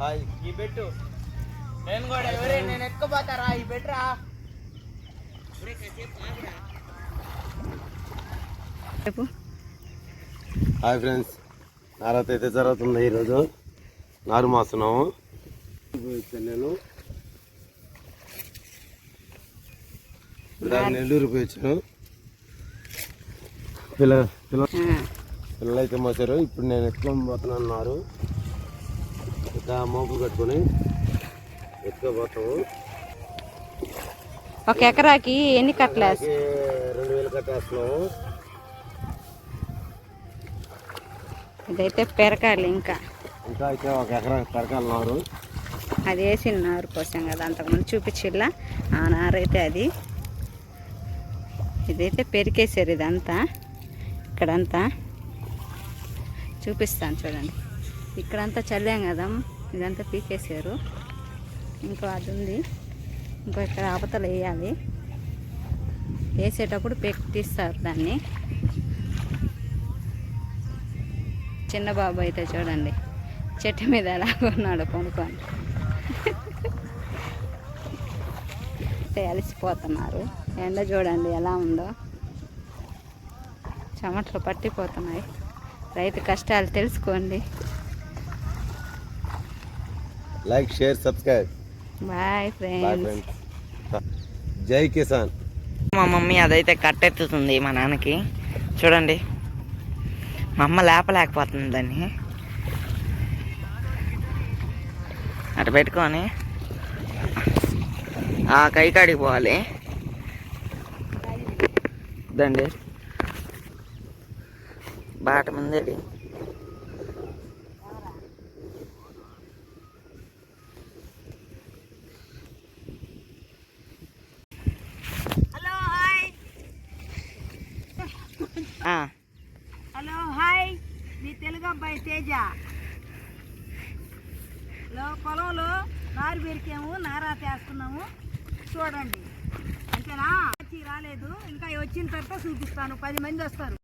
Hi. ఈ పెట్టు నేను కూడా ఎవరే? నేను ఎత్తుకుపోతారా ఈ పెట్టురా చెప్పు. Hi friends. నారత అయితే జరుగుతుంది ఈరోజు. నారు మాస్తున్నాము నేను నెల్లూరు పోయి వచ్చాను. పిల్ల పిల్ల పిల్లలు అయితే మోసారు. ఇప్పుడు నేను ఎత్తుకొని పోతున్నాను నారు ఇక మోపు కట్టుకొని ఎత్తుకోపోతాము ఒక ఎకరాకి ఎన్ని కట్టలేస్? అలాగే రెండు వేలు కట్టేస్తున్నాము. ఇదైతే పెరకాలి ఇంకా. ఇంకా అయితే ఒక ఎకరా పెరకాలి నారు అది వేసిన నారు కోసం కదా అంతకుముందు చూపించిల్లా? ఆ నారు అయితే అది. ఇదైతే పెరికేసారు ఇదంతా. ఇక్కడంతా. చూపిస్తాను చూడండి. ఇక్కడంతా చల్లాం కదా ఇదంతా పీకేసారు ఇంకో అది ఉంది. ఇంకో ఇక్కడ ఆపతలు వేయాలి. వేసేటప్పుడు పెట్టిస్తారు దాన్ని. చిన్న బాబు అయితే చూడండి చెట్టు మీద ఎలా ఉన్నాడు కొనుక్కొని. అలసిపోతున్నారు. ఎండ చూడండి ఎలా ఉందో. చెమటలు పట్టిపోతున్నాయి. రైతు కష్టాలు తెలుసుకోండి. Like share subscribe bye friends జై కిసాన్ మా మమ్మీ అదైతే కట్టెత్తుతుంది మా నాన్నకి. చూడండి. మా అమ్మ లేపలేకపోతుంది దాన్ని. అటు పెట్టుకొని ఆ కైకాడికి పోవాలి. దండి బాట హాయ్. ఆ, హలో హాయ్. మీ తెలుగు అబ్బాయి తేజ. లో పొలంలో నారు పెరికాము నారా చేస్తున్నాము చూడండి. అంతేనా? వచ్చి రాలేదు. ఇంకా వచ్చిన తర్వాత చూపిస్తాను. పది మంది వస్తారు.